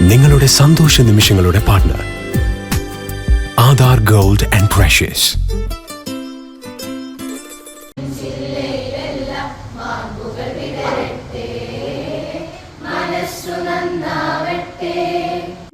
നിങ്ങളുടെ സന്തോഷ നിമിഷങ്ങളുടെ partner Aadhaar gold and precious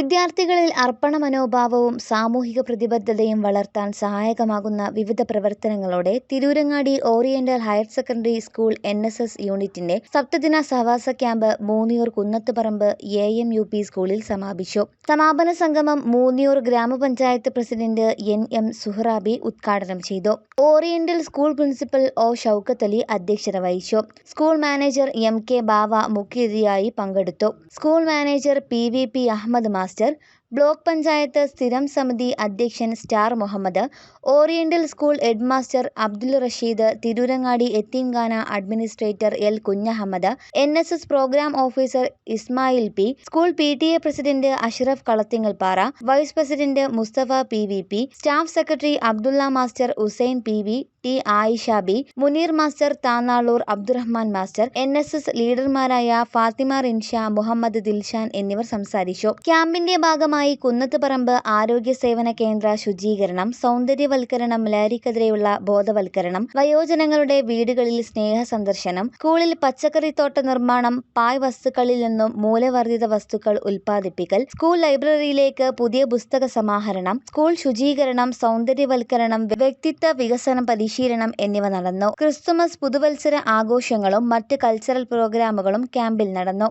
വിദ്യാർത്ഥികളിൽ അർപ്പണ മനോഭാവവും സാമൂഹിക പ്രതിബദ്ധതയും വളർത്താൻ സഹായകമാകുന്ന വിവിധ പ്രവർത്തനങ്ങളോടെ Tirurangadi oriental higher secondary school N S S യൂണിറ്റിന്റെ സപ്തദിന സഹവാസ camp Moonniyur Kunnathuparamba A M U P സ്കൂളിൽ സമാപിച്ചു. സമാപന സംഗമം മൂന്നിയൂർ ഗ്രാമപഞ്ചായത്ത് പ്രസിഡന്റ് എൻ എം സുഹറാബി ഉദ്ഘാടനം ചെയ്തു. Oriental school principal O Shoukath Ali അധ്യക്ഷത വഹിച്ചു. School manager M K Bava മുഖ്യാതിഥിയായി പങ്കെടുത്തു. School manager P V P Ahammed master faster block panchayat സ്ഥിരം സമിതി അധ്യക്ഷൻ star Muhammed oriental school headmaster Abdul Rasheed Tirurangadi എത്തിൻഗാന administrator L Kunhahammed N S S program officer Ismail P school P T A president Ashraf Kalathingalpara vice president Mustafa P V P staff secretary Abdulla master Hussain P V T Ayisha B Muneer master Thannalur Abdurahman master N S S ലീഡർമാരായ Fathima Rinsha Muhammad Dilshan എന്നിവർ സംസാരിച്ചു. ക്യാമ്പിന്റെ ഭാഗമായി കുന്നത്തുപറമ്പ് ആരോഗ്യ സേവന കേന്ദ്ര ശുചീകരണം സൗന്ദര്യവൽക്കരണം ലഹരിക്കെതിരെയുള്ള ബോധവൽക്കരണം വയോജനങ്ങളുടെ വീടുകളിൽ സ്നേഹ സന്ദർശനം സ്കൂളിൽ പച്ചക്കറിത്തോട്ട നിർമ്മാണം പായ് വസ്തുക്കളിൽ നിന്നും മൂലവർദ്ധിത വസ്തുക്കൾ ഉൽപ്പാദിപ്പിക്കൽ സ്കൂൾ ലൈബ്രറിയിലേക്ക് പുതിയ പുസ്തക സമാഹരണം സ്കൂൾ ശുചീകരണം സൗന്ദര്യവൽക്കരണം വ്യക്തിത്വ വികസന പരിശീലനം എന്നിവ നടന്നു. ക്രിസ്തുമസ് പുതുവത്സര ആഘോഷങ്ങളും മറ്റ് കൾച്ചറൽ പ്രോഗ്രാമുകളും ക്യാമ്പിൽ നടന്നു.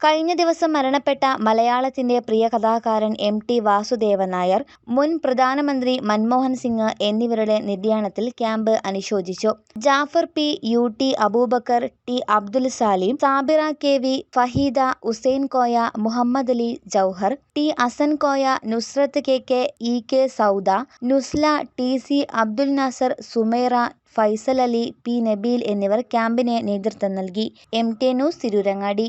കഴിഞ്ഞ ദിവസം മരണപ്പെട്ട മലയാളത്തിന്റെ പ്രിയ കഥാകാരൻ എം ടി വാസുദേവൻ നായർ മുൻ പ്രധാനമന്ത്രി മൻമോഹൻ സിംഗ് എന്നിവരുടെ നിര്യാണത്തിൽ ക്യാമ്പ് അനുശോചിച്ചു. Jafar P U T Aboobacker T Abdul Salim Sabira K V Faheeda Usain Koya Muhammed Ali Jouhar T Asan Koya Nusrath K K E K Sauda Nusla T C Abdul Nasar Sumera Faisal Ali P Nabeel എന്നിവർ ക്യാമ്പിന് നേതൃത്വം നൽകി. M T news Tirurangadi.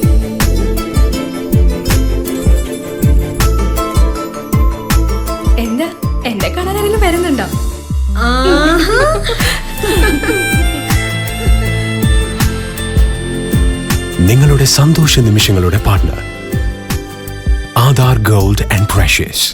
എന്നെ കാണാൻ ആരെങ്കിലും വരുന്നുണ്ടോ? നിങ്ങളുടെ സന്തോഷ നിമിഷങ്ങളുടെ partner Aadhaar gold and precious